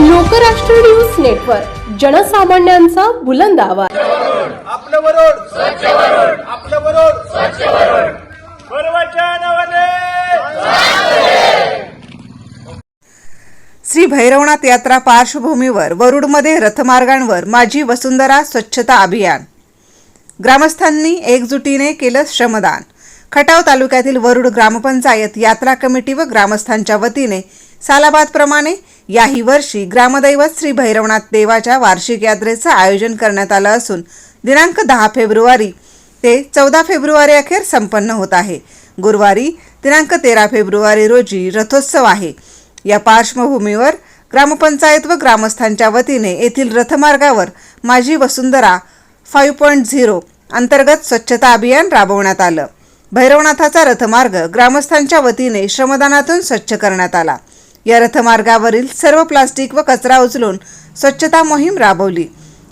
Lokrashtra news network जनसामान्यांचा बुलंद आवाज. आपलं वरोड. स्वच्छ वरोड. आपलं वरोड. स्वच्छ वरोड. बरोबरच्या नावाने. श्री भैरवनाथ यात्रा पार्श्वभूमीवर वरुडमध्ये रथमार्गांवर माझी वसुंधरा स्वच्छता अभियान. ग्रामस्थांनी एकजुटीने केलं श्रमदान. खटाव तालुक्यातील वरुड ग्रामपंचायत यात्रा कमिटी व ग्रामस्थांच्या वतीने सालाबादप्रमाणे याही वर्षी ग्रामदैवत श्री भैरवनाथ देवाच्या वार्षिक यात्रेचं आयोजन करण्यात आलं असून दिनांक दहा फेब्रुवारी ते चौदा फेब्रुवारी अखेर संपन्न होत आहे. गुरुवारी दिनांक तेरा फेब्रुवारी रोजी रथोत्सव आहे. या पार्श्वभूमीवर ग्रामपंचायत व ग्रामस्थांच्या वतीने येथील रथमार्गावर माझी वसुंधरा फाईव्ह पॉईंट झिरो अंतर्गत स्वच्छता अभियान राबवण्यात आलं. भैरवनाथाचा रथमार्ग ग्रामस्थांच्या वतीने श्रमदानातून स्वच्छ करण्यात आला. या रथमार्गावरील सर्व प्लास्टिक व कचरा उचलून स्वच्छता मोहीम राबवली.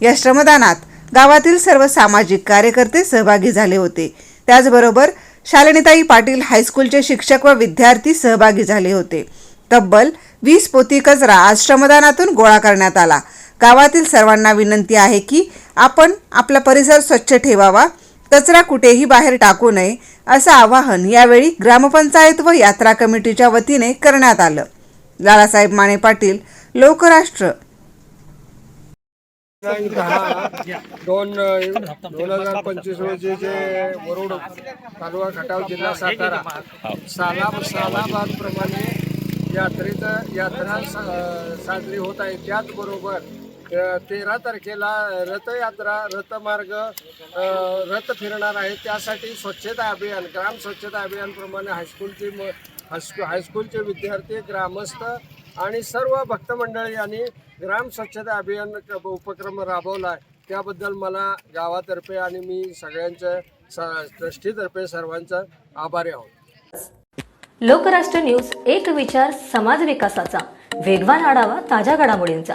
या श्रमदानात गावातील सर्व सामाजिक कार्यकर्ते सहभागी झाले होते. त्याचबरोबर शालिनीताई पाटील हायस्कूलचे शिक्षक व विद्यार्थी सहभागी झाले होते. तब्बल वीस पोती कचरा आज श्रमदानातून गोळा करण्यात आला. गावातील सर्वांना विनंती आहे की आपण आपला परिसर स्वच्छ ठेवावा. कचरा कुठेही बाहेर टाकू नये असं आवाहन यावेळी ग्रामपंचायत व यात्रा कमिटीच्या वतीने करण्यात आलं. लालासाहेब माने पाटील लोकराष्ट्र. दोन दोन हजार पंचवीस रोजी जे वरुड तालुका खटाव जिल्हा सातारा सालाब सालाबाद प्रमाणे यात्रेचं यात्रा साजरी होत आहे. त्याचबरोबर तेरा तारखेला रथयात्रा रथमार्ग रथ फिरणार आहे त्यासाठी स्वच्छता अभियान ग्राम स्वच्छता अभियानप्रमाणे हायस्कूलचे म हायस्कू हायस्कूलचे विद्यार्थी ग्रामस्थ आणि सर्व भक्तमंडळी यांनी ग्राम स्वच्छता अभियान क- उपक्रम राबवला आहे. त्याबद्दल मला गावातर्फे आणि मी सगळ्यांचं स ट्रस्टीतर्फे सर्वांचा आभारी आहोत. लोकराष्ट्र न्यूज एक विचार समाज विकासाचा. वेगवान आढावा ताज्या घडामोडींचा.